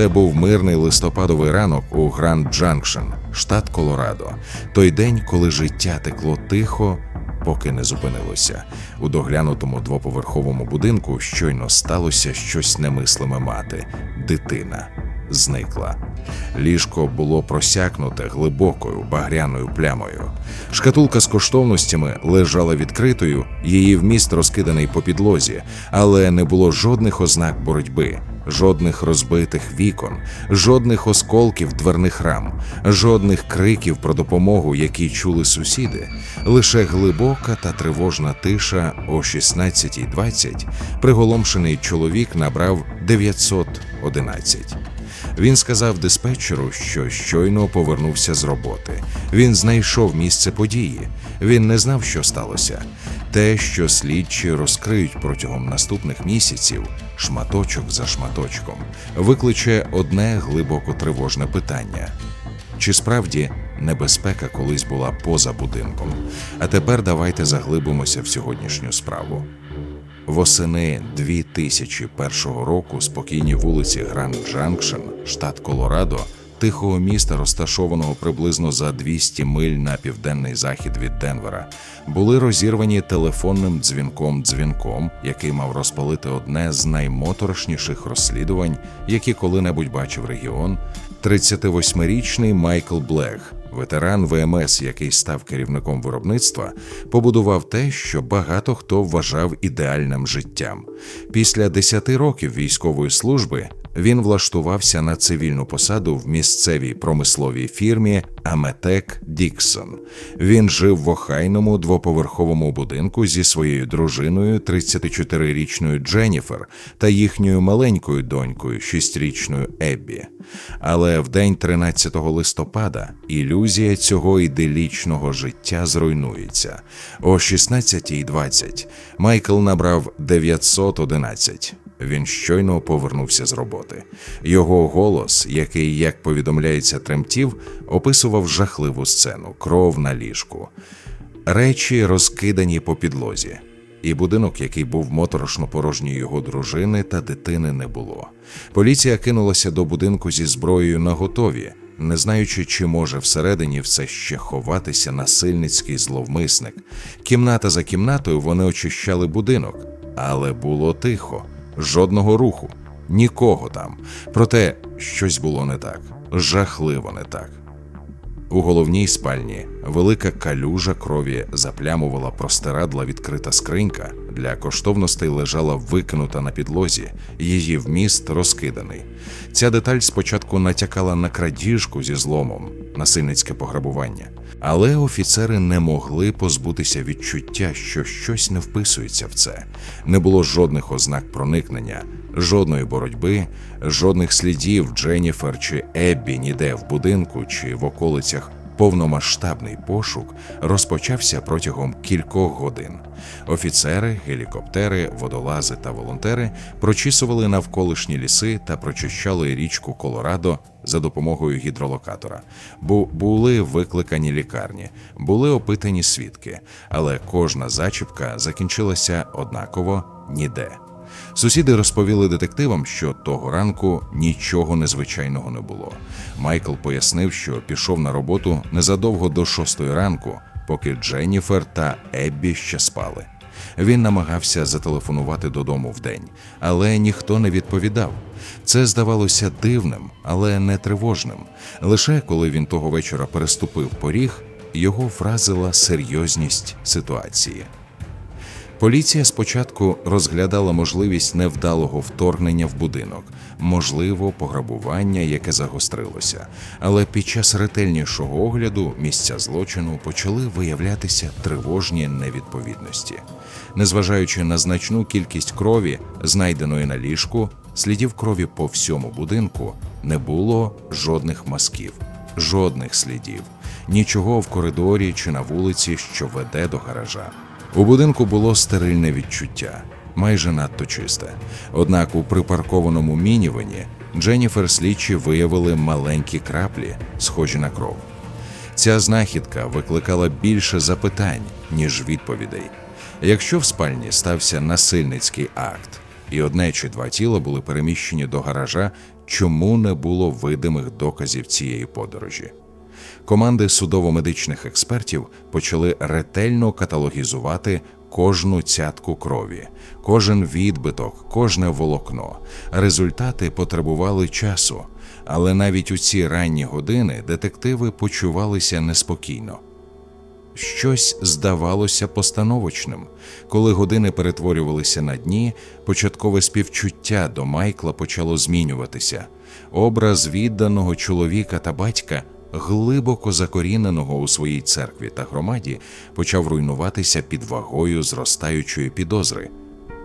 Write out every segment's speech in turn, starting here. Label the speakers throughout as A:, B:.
A: Це був мирний листопадовий ранок у Гранд Джанкшн, штат Колорадо. Той день, коли життя текло тихо, поки не зупинилося. У доглянутому двоповерховому будинку щойно сталося щось немислиме мати. Дитина зникла. Ліжко було просякнуте глибокою багряною плямою. Шкатулка з коштовностями лежала відкритою, її вміст розкиданий по підлозі, але не було жодних ознак боротьби, жодних розбитих вікон, жодних осколків дверних рам, жодних криків про допомогу, які чули сусіди. Лише глибока та тривожна тиша о 16.20 приголомшений чоловік набрав 911. Він сказав диспетчеру, що щойно повернувся з роботи. Він знайшов місце події. Він не знав, що сталося. Те, що слідчі розкриють протягом наступних місяців, шматочок за шматочком, викличе одне глибоко тривожне питання. Чи справді небезпека колись була поза будинком? А тепер давайте заглибимося в сьогоднішню справу. Восени 2001 року спокійні вулиці Гранд Джанкшн, штат Колорадо, тихого міста, розташованого приблизно за 200 миль на південний захід від Денвера, були розірвані телефонним дзвінком-дзвінком, який мав розпалити одне з наймоторошніших розслідувань, які коли-небудь бачив регіон. 38-річний Майкл Блех, ветеран ВМС, який став керівником виробництва, побудував те, що багато хто вважав ідеальним життям. Після 10 років військової служби він влаштувався на цивільну посаду в місцевій промисловій фірмі Аметек Діксон. Він жив в охайному двоповерховому будинку зі своєю дружиною, 34-річною Дженніфер, та їхньою маленькою донькою, 6-річною Еббі. Але в день 13 листопада ілюзія цього іделічного життя зруйнується. О 16.20 Майкл набрав 911. Він щойно повернувся з роботи. Його голос, який, як повідомляється, тремтів, описував жахливу сцену, кров на ліжку, речі розкидані по підлозі, і будинок, який був моторошно порожній його дружини та дитини, не було. Поліція кинулася до будинку зі зброєю на готові, не знаючи, чи може всередині все ще ховатися насильницький зловмисник. Кімната за кімнатою вони очищали будинок, але було тихо жодного руху, нікого там. Проте щось було не так, жахливо не так. У головній спальні велика калюжа крові заплямувала простирадла відкрита скринька. Для коштовностей лежала викинута на підлозі, її вміст розкиданий. Ця деталь спочатку натякала на крадіжку зі зломом, насильницьке пограбування, але офіцери не могли позбутися відчуття, що щось не вписується в це. Не було жодних ознак проникнення, жодної боротьби, жодних слідів Дженніфер чи Еббі ніде в будинку чи в околицях. Повномасштабний пошук розпочався протягом кількох годин. Офіцери, гелікоптери, водолази та волонтери прочісували навколишні ліси та прочищали річку Колорадо за допомогою гідролокатора. Бу були викликані лікарні, були опитані свідки, але кожна зачіпка закінчилася однаково ніде. Сусіди розповіли детективам, що того ранку нічого незвичайного не було. Майкл пояснив, що пішов на роботу незадовго до шостої ранку, поки Дженніфер та Еббі ще спали. Він намагався зателефонувати додому вдень, але ніхто не відповідав. Це здавалося дивним, але не тривожним. Лише коли він того вечора переступив поріг, його вразила серйозність ситуації. Поліція спочатку розглядала можливість невдалого вторгнення в будинок, можливо, пограбування, яке загострилося. Але під час ретельнішого огляду місця злочину почали виявлятися тривожні невідповідності. Незважаючи на значну кількість крові, знайденої на ліжку, слідів крові по всьому будинку не було жодних мазків, жодних слідів, нічого в коридорі чи на вулиці, що веде до гаража. У будинку було стерильне відчуття, майже надто чисте. Однак у припаркованому мінівені Дженніфер слідчі виявили маленькі краплі, схожі на кров. Ця знахідка викликала більше запитань, ніж відповідей. Якщо в спальні стався насильницький акт, і одне чи два тіла були переміщені до гаража, чому не було видимих доказів цієї подорожі. Команди судово-медичних експертів почали ретельно каталогізувати кожну цятку крові, кожен відбиток, кожне волокно. Результати потребували часу, але навіть у ці ранні години детективи почувалися неспокійно. Щось здавалося постановочним. Коли години перетворювалися на дні, початкове співчуття до Майкла почало змінюватися. Образ відданого чоловіка та батька, глибоко закоріненого у своїй церкві та громаді, почав руйнуватися під вагою зростаючої підозри.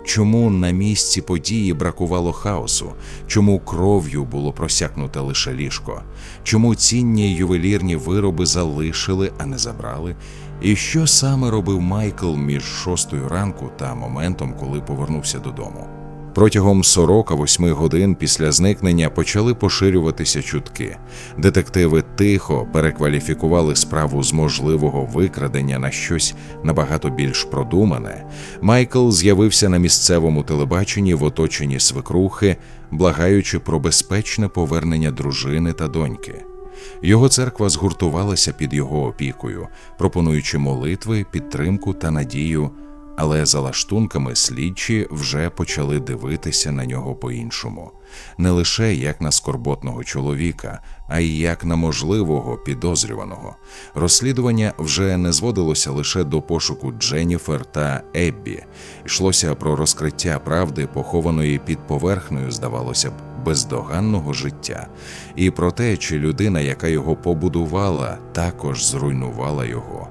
A: Чому на місці події бракувало хаосу? Чому кров'ю було просякнуте лише ліжко? Чому цінні ювелірні вироби залишили, а не забрали? І що саме робив Майкл між шостою ранку та моментом, коли повернувся додому? Протягом 48 годин після зникнення почали поширюватися чутки. Детективи тихо перекваліфікували справу з можливого викрадення на щось набагато більш продумане. Майкл з'явився на місцевому телебаченні в оточенні свекрухи, благаючи про безпечне повернення дружини та доньки. Його церква згуртувалася під його опікою, пропонуючи молитви, підтримку та надію. Але за лаштунками слідчі вже почали дивитися на нього по-іншому, не лише як на скорботного чоловіка, а й як на можливого підозрюваного. Розслідування вже не зводилося лише до пошуку Дженніфер та Еббі. Йшлося про розкриття правди, похованої під поверхнею, здавалося б, бездоганного життя, і про те, чи людина, яка його побудувала, також зруйнувала його.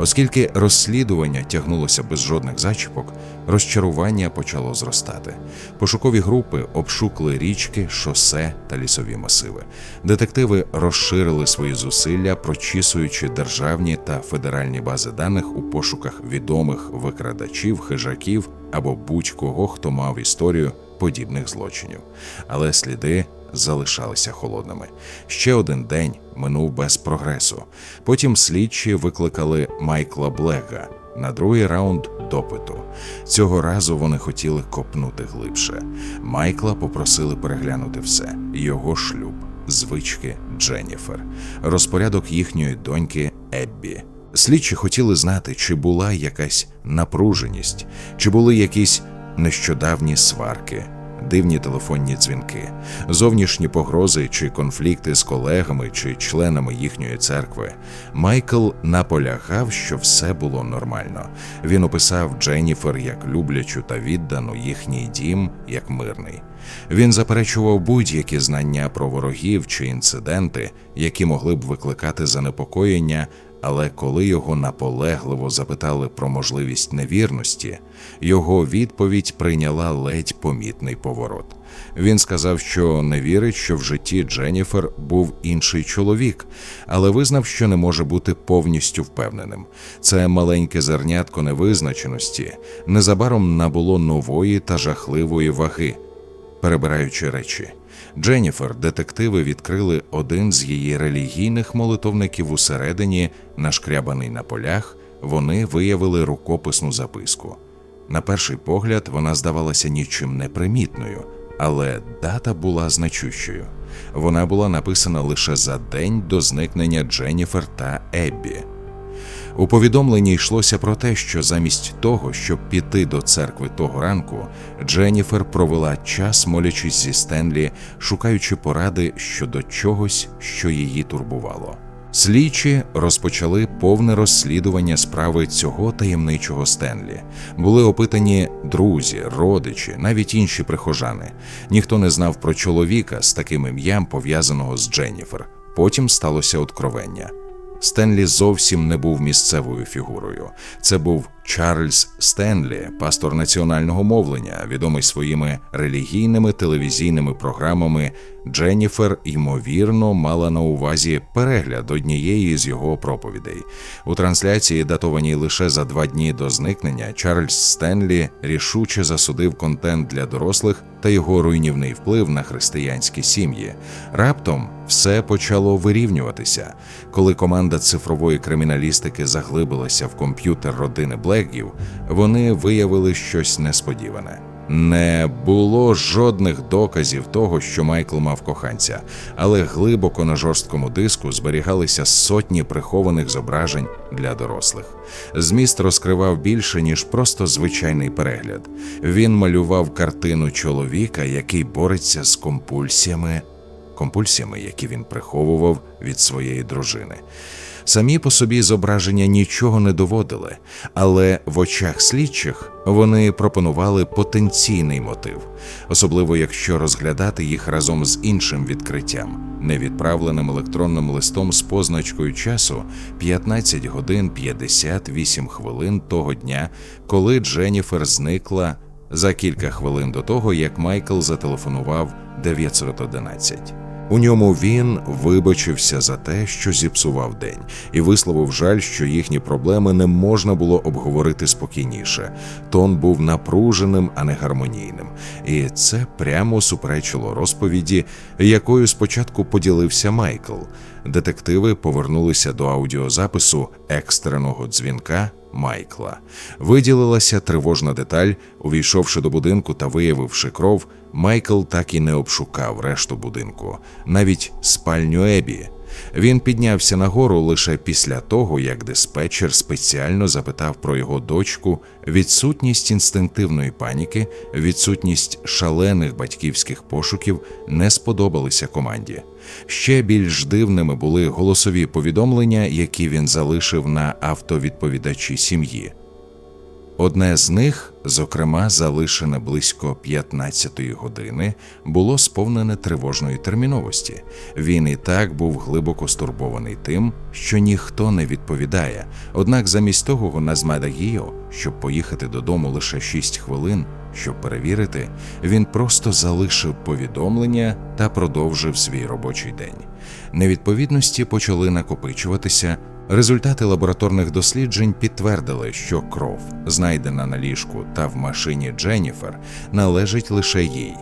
A: Оскільки розслідування тягнулося без жодних зачіпок, розчарування почало зростати. Пошукові групи обшукли річки, шосе та лісові масиви. Детективи розширили свої зусилля, прочісуючи державні та федеральні бази даних у пошуках відомих викрадачів, хижаків або будь-кого, хто мав історію подібних злочинів. Але сліди залишалися холодними. Ще один день минув без прогресу. Потім слідчі викликали Майкла Блега на другий раунд допиту. Цього разу вони хотіли копнути глибше. Майкла попросили переглянути все: його шлюб, звички Дженніфер, розпорядок їхньої доньки Еббі. Слідчі хотіли знати, чи була якась напруженість, чи були якісь нещодавні сварки дивні телефонні дзвінки, зовнішні погрози чи конфлікти з колегами чи членами їхньої церкви. Майкл наполягав, що все було нормально. Він описав Дженніфер як люблячу та віддану їхній дім як мирний. Він заперечував будь-які знання про ворогів чи інциденти, які могли б викликати занепокоєння але коли його наполегливо запитали про можливість невірності, його відповідь прийняла ледь помітний поворот. Він сказав, що не вірить, що в житті Дженніфер був інший чоловік, але визнав, що не може бути повністю впевненим. Це маленьке зернятко невизначеності незабаром набуло нової та жахливої ваги, перебираючи речі. Дженніфер детективи відкрили один з її релігійних молитовників усередині, нашкрябаний на полях, вони виявили рукописну записку. На перший погляд, вона здавалася нічим непримітною, але дата була значущою. Вона була написана лише за день до зникнення Дженніфер та Еббі. У повідомленні йшлося про те, що замість того, щоб піти до церкви того ранку, Дженніфер провела час, молячись зі Стенлі, шукаючи поради щодо чогось, що її турбувало. Слідчі розпочали повне розслідування справи цього таємничого Стенлі. Були опитані друзі, родичі, навіть інші прихожани. Ніхто не знав про чоловіка з таким ім'ям, пов'язаного з Дженніфер. Потім сталося откровення. Стенлі зовсім не був місцевою фігурою. Це був Чарльз Стенлі, пастор національного мовлення, відомий своїми релігійними телевізійними програмами. Дженніфер, ймовірно, мала на увазі перегляд однієї з його проповідей. У трансляції, датованій лише за два дні до зникнення, Чарльз Стенлі рішуче засудив контент для дорослих та його руйнівний вплив на християнські сім'ї. Раптом все почало вирівнюватися, коли команда цифрової криміналістики заглибилася в комп'ютер родини Блек. Блегів, вони виявили щось несподіване. Не було жодних доказів того, що Майкл мав коханця, але глибоко на жорсткому диску зберігалися сотні прихованих зображень для дорослих. Зміст розкривав більше, ніж просто звичайний перегляд. Він малював картину чоловіка, який бореться з компульсіями, компульсіями, які він приховував від своєї дружини. Самі по собі зображення нічого не доводили, але в очах слідчих вони пропонували потенційний мотив, особливо якщо розглядати їх разом з іншим відкриттям, невідправленим електронним листом з позначкою часу 15 годин 58 хвилин того дня, коли Дженніфер зникла за кілька хвилин до того, як Майкл зателефонував 911. У ньому він вибачився за те, що зіпсував день, і висловив жаль, що їхні проблеми не можна було обговорити спокійніше. Тон був напруженим, а не гармонійним, і це прямо суперечило розповіді, якою спочатку поділився Майкл. Детективи повернулися до аудіозапису екстреного дзвінка Майкла. Виділилася тривожна деталь. Увійшовши до будинку та виявивши кров, Майкл так і не обшукав решту будинку, навіть спальню Ебі. Він піднявся нагору лише після того, як диспетчер спеціально запитав про його дочку відсутність інстинктивної паніки, відсутність шалених батьківських пошуків не сподобалися команді. Ще більш дивними були голосові повідомлення, які він залишив на автовідповідачі сім'ї. Одне з них, зокрема, залишене близько 15-ї години, було сповнене тривожної терміновості. Він і так був глибоко стурбований тим, що ніхто не відповідає. Однак замість того на Змадагіо, щоб поїхати додому лише 6 хвилин, щоб перевірити, він просто залишив повідомлення та продовжив свій робочий день. Невідповідності почали накопичуватися. Результати лабораторних досліджень підтвердили, що кров, знайдена на ліжку та в машині Дженніфер, належить лише їй.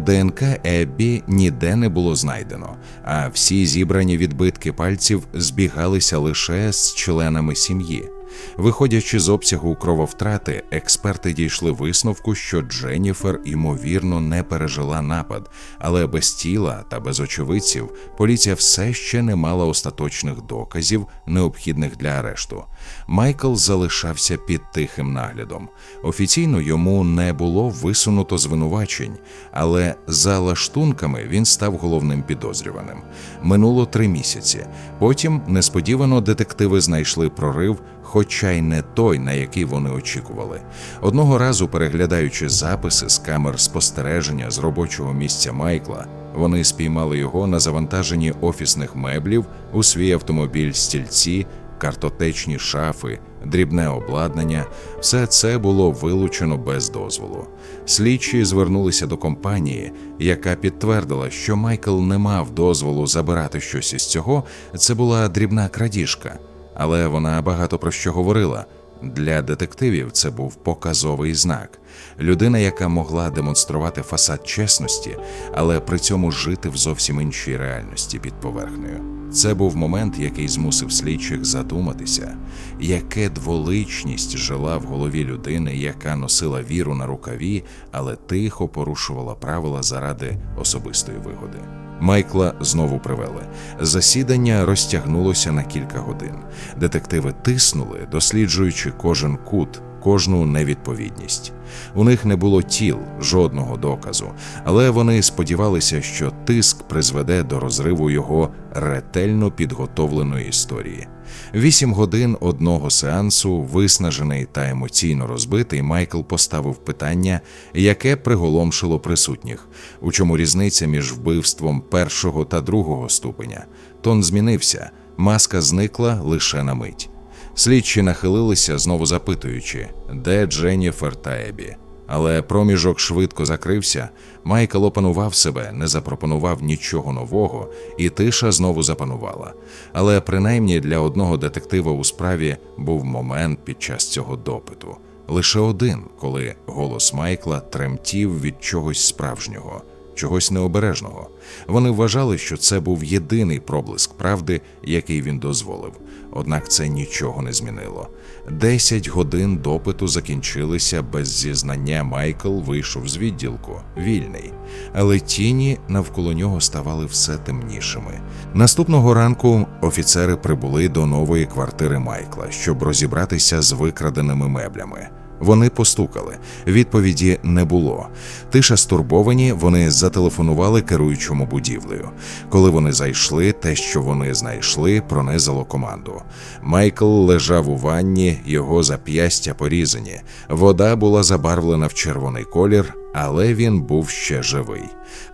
A: ДНК Еббі ніде не було знайдено, а всі зібрані відбитки пальців збігалися лише з членами сім'ї. Виходячи з обсягу крововтрати, експерти дійшли висновку, що Дженніфер ймовірно не пережила напад, але без тіла та без очевидців поліція все ще не мала остаточних доказів, необхідних для арешту. Майкл залишався під тихим наглядом. Офіційно йому не було висунуто звинувачень, але за лаштунками він став головним підозрюваним. Минуло три місяці. Потім несподівано детективи знайшли прорив хоча й не той, на який вони очікували. Одного разу, переглядаючи записи з камер спостереження з робочого місця Майкла, вони спіймали його на завантаженні офісних меблів у свій автомобіль стільці, картотечні шафи, дрібне обладнання. Все це було вилучено без дозволу. Слідчі звернулися до компанії, яка підтвердила, що Майкл не мав дозволу забирати щось із цього. Це була дрібна крадіжка але вона багато про що говорила. Для детективів це був показовий знак. Людина, яка могла демонструвати фасад чесності, але при цьому жити в зовсім іншій реальності під поверхнею. Це був момент, який змусив слідчих задуматися, яке дволичність жила в голові людини, яка носила віру на рукаві, але тихо порушувала правила заради особистої вигоди. Майкла знову привели. Засідання розтягнулося на кілька годин. Детективи тиснули, досліджуючи кожен кут, кожну невідповідність. У них не було тіл, жодного доказу, але вони сподівалися, що тиск призведе до розриву його ретельно підготовленої історії. Вісім годин одного сеансу, виснажений та емоційно розбитий, Майкл поставив питання, яке приголомшило присутніх, у чому різниця між вбивством першого та другого ступеня. Тон змінився, маска зникла лише на мить. Слідчі нахилилися, знову запитуючи, де Дженніфер та Ебі. Але проміжок швидко закрився. Майкл опанував себе, не запропонував нічого нового, і тиша знову запанувала. Але принаймні для одного детектива у справі був момент під час цього допиту. Лише один, коли голос Майкла тремтів від чогось справжнього. чогось необережного. Вони вважали, що це був єдиний проблиск правди, який він дозволив. Однак це нічого не змінило. Десять годин допиту закінчилися без зізнання. Майкл вийшов з відділку, вільний, але тіні навколо нього ставали все темнішими. Наступного ранку офіцери прибули до нової квартири Майкла, щоб розібратися з викраденими меблями. Вони постукали. Відповіді не було. Тиша стурбовані, вони зателефонували керуючому будівлею. Коли вони зайшли, те, що вони знайшли, пронизало команду. Майкл лежав у ванні, його зап'ястя порізані. Вода була забарвлена в червоний колір, але він був ще живий.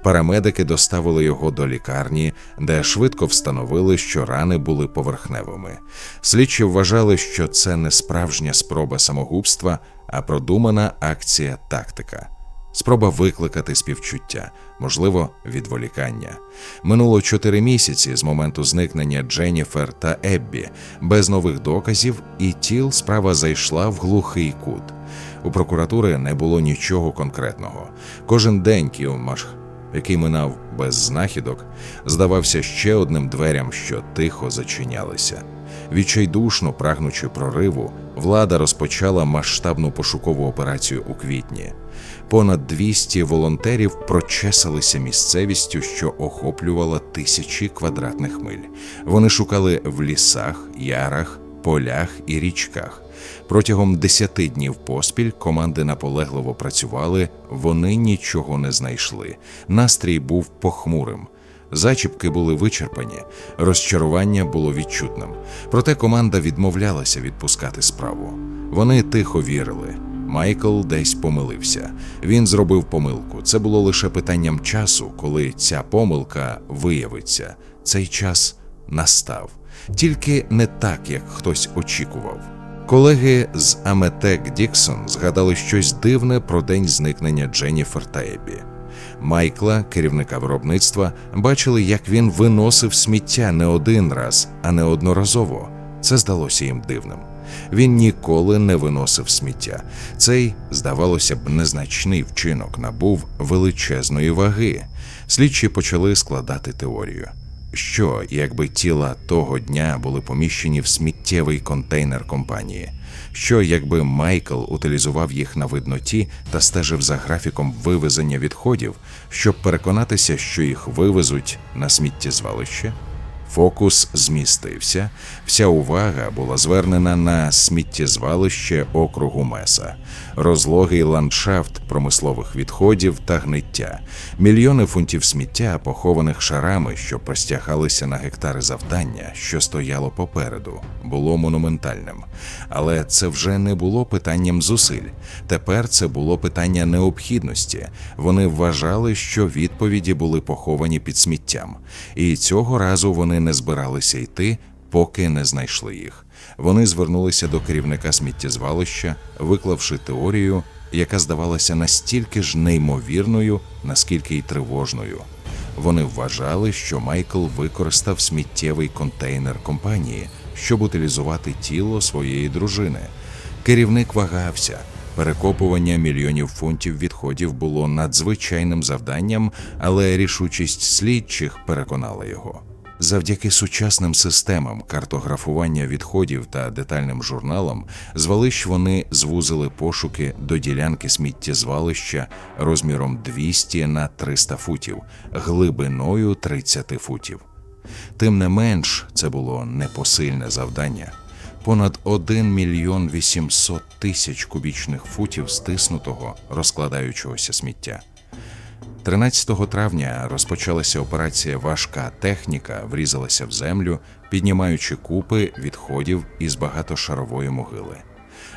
A: Парамедики доставили його до лікарні, де швидко встановили, що рани були поверхневими. Слідчі вважали, що це не справжня спроба самогубства, а продумана акція тактика. Спроба викликати співчуття, можливо, відволікання. Минуло чотири місяці з моменту зникнення Дженніфер та Еббі. Без нових доказів і тіл справа зайшла в глухий кут. У прокуратури не було нічого конкретного. Кожен день Кіомаш, який минав без знахідок, здавався ще одним дверям, що тихо зачинялися. Відчайдушно прагнучи прориву, влада розпочала масштабну пошукову операцію у квітні. Понад 200 волонтерів прочесалися місцевістю, що охоплювала тисячі квадратних миль. Вони шукали в лісах, ярах, полях і річках. Протягом 10 днів поспіль команди наполегливо працювали, вони нічого не знайшли. Настрій був похмурим. Зачіпки були вичерпані, розчарування було відчутним. Проте команда відмовлялася відпускати справу. Вони тихо вірили. Майкл десь помилився. Він зробив помилку. Це було лише питанням часу, коли ця помилка виявиться. Цей час настав, тільки не так, як хтось очікував. Колеги з Аметек Діксон згадали щось дивне про день зникнення Дженніфер та Еббі. Майкла, керівника виробництва, бачили, як він виносив сміття не один раз, а не одноразово. Це здалося їм дивним. Він ніколи не виносив сміття. Цей, здавалося б, незначний вчинок набув величезної ваги. Слідчі почали складати теорію. Що, якби тіла того дня були поміщені в сміттєвий контейнер компанії? Що, якби Майкл утилізував їх на видноті та стежив за графіком вивезення відходів, щоб переконатися, що їх вивезуть на сміттєзвалище? Фокус змістився, вся увага була звернена на сміттєзвалище округу Меса, розлогий ландшафт промислових відходів та гниття, мільйони фунтів сміття, похованих шарами, що простягалися на гектари завдання, що стояло попереду, було монументальним. Але це вже не було питанням зусиль. Тепер це було питання необхідності. Вони вважали, що відповіді були поховані під сміттям, і цього разу вони не збиралися йти, поки не знайшли їх. Вони звернулися до керівника сміттєзвалища, виклавши теорію, яка здавалася настільки ж неймовірною, наскільки й тривожною. Вони вважали, що Майкл використав сміттєвий контейнер компанії, щоб утилізувати тіло своєї дружини. Керівник вагався. Перекопування мільйонів фунтів відходів було надзвичайним завданням, але рішучість слідчих переконала його. Завдяки сучасним системам картографування відходів та детальним журналам звалищ вони звузили пошуки до ділянки сміттєзвалища розміром 200 на 300 футів, глибиною 30 футів. Тим не менш, це було непосильне завдання. Понад 1 мільйон 800 тисяч кубічних футів стиснутого розкладаючогося сміття. 13 травня розпочалася операція Важка техніка врізалася в землю, піднімаючи купи відходів із багатошарової могили.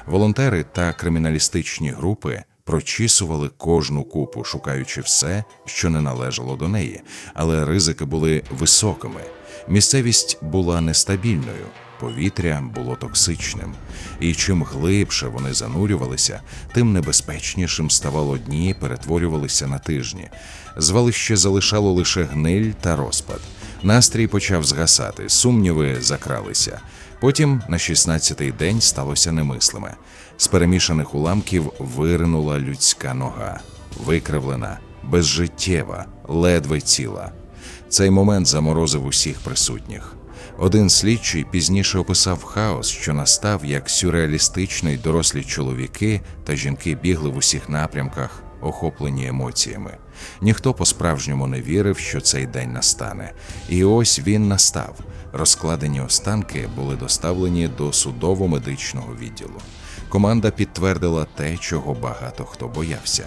A: Волонтери та криміналістичні групи прочісували кожну купу, шукаючи все, що не належало до неї, але ризики були високими. Місцевість була нестабільною, повітря було токсичним, і чим глибше вони занурювалися, тим небезпечнішим ставало дні, перетворювалися на тижні. Звалище залишало лише гниль та розпад. Настрій почав згасати, сумніви закралися. Потім на 16-й день сталося немислиме. З перемішаних уламків виринула людська нога, викривлена, безжиттєва, ледве ціла. Цей момент заморозив усіх присутніх. Один слідчий пізніше описав хаос, що настав, як сюрреалістично й дорослі чоловіки та жінки бігли в усіх напрямках, охоплені емоціями. Ніхто по-справжньому не вірив, що цей день настане. І ось він настав. Розкладені останки були доставлені до судово-медичного відділу. Команда підтвердила те, чого багато хто боявся.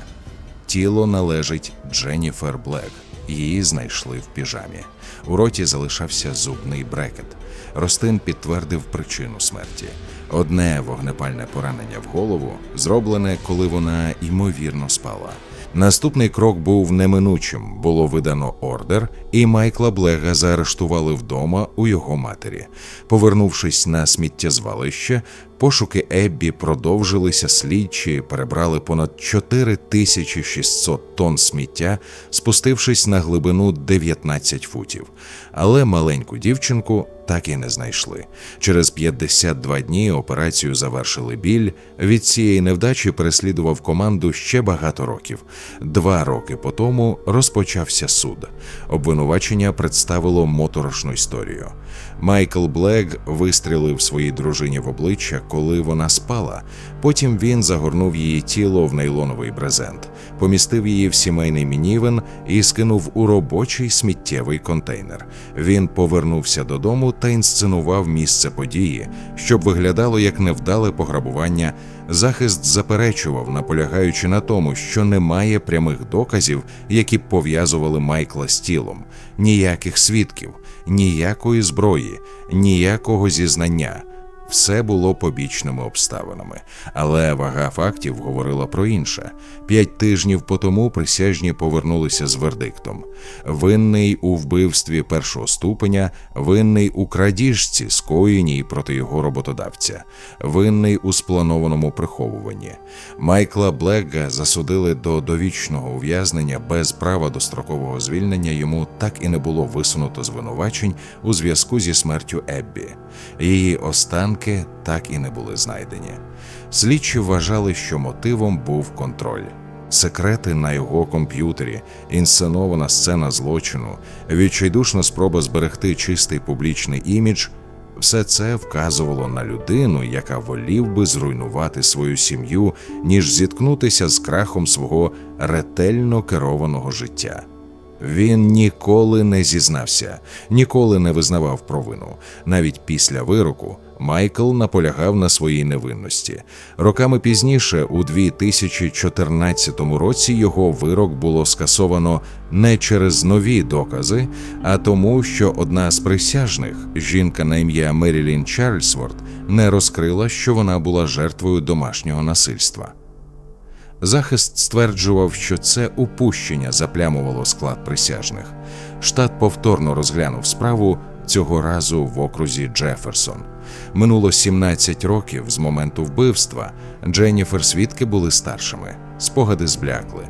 A: Тіло належить Дженніфер Блек. Її знайшли в піжамі. У роті залишався зубний брекет. Ростин підтвердив причину смерті. Одне вогнепальне поранення в голову, зроблене, коли вона ймовірно спала. Наступний крок був неминучим. Було видано ордер, і Майкла Блега заарештували вдома у його матері. Повернувшись на сміттєзвалище, пошуки Еббі продовжилися слідчі, перебрали понад 4600 тонн сміття, спустившись на глибину 19 футів. Але маленьку дівчинку так і не знайшли. Через 52 дні операцію завершили біль. Від цієї невдачі переслідував команду ще багато років. Два роки по тому розпочався суд. Обвинувачення представило моторошну історію. Майкл Блек вистрілив своїй дружині в обличчя, коли вона спала. Потім він загорнув її тіло в нейлоновий брезент, помістив її в сімейний мінівен і скинув у робочий сміттєвий контейнер. Він повернувся додому та інсценував місце події, щоб виглядало як невдале пограбування. Захист заперечував, наполягаючи на тому, що немає прямих доказів, які б пов'язували Майкла з тілом, ніяких свідків, ніякої зброї, ніякого зізнання. Все було побічними обставинами, але вага фактів говорила про інше. П'ять тижнів по тому присяжні повернулися з вердиктом: винний у вбивстві першого ступеня, винний у крадіжці, скоєній проти його роботодавця, винний у спланованому приховуванні. Майкла Блега засудили до довічного ув'язнення без права дострокового звільнення. Йому так і не було висунуто звинувачень у зв'язку зі смертю Еббі. Її останки так і не були знайдені. Слідчі вважали, що мотивом був контроль. Секрети на його комп'ютері, інсценована сцена злочину, відчайдушна спроба зберегти чистий публічний імідж. Все це вказувало на людину, яка волів би зруйнувати свою сім'ю, ніж зіткнутися з крахом свого ретельно керованого життя. Він ніколи не зізнався, ніколи не визнавав провину. Навіть після вироку Майкл наполягав на своїй невинності. Роками пізніше, у 2014 році, його вирок було скасовано не через нові докази, а тому, що одна з присяжних, жінка на ім'я Мерілін Чарльсворт, не розкрила, що вона була жертвою домашнього насильства. Захист стверджував, що це упущення заплямувало склад присяжних. Штат повторно розглянув справу цього разу в окрузі Джеферсон. Минуло 17 років з моменту вбивства. Дженніфер свідки були старшими, спогади зблякли,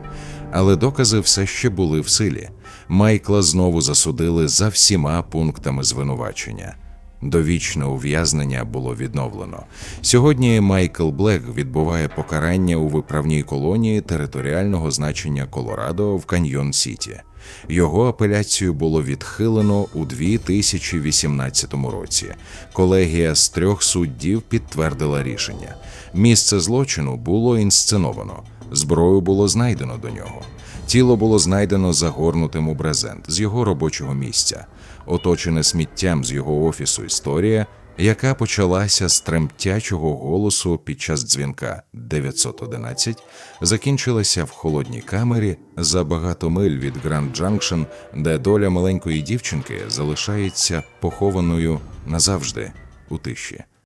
A: але докази все ще були в силі. Майкла знову засудили за всіма пунктами звинувачення. Довічне ув'язнення було відновлено. Сьогодні Майкл Блек відбуває покарання у виправній колонії територіального значення Колорадо в Каньйон Сіті. Його апеляцію було відхилено у 2018 році. Колегія з трьох суддів підтвердила рішення. Місце злочину було інсценовано, зброю було знайдено до нього. Тіло було знайдено загорнутим у брезент з його робочого місця, оточене сміттям з його офісу історія, яка почалася з тремтячого голосу під час дзвінка 911, закінчилася в холодній камері за багато миль від Гранд Джанкшн, де доля маленької дівчинки залишається похованою назавжди у тиші.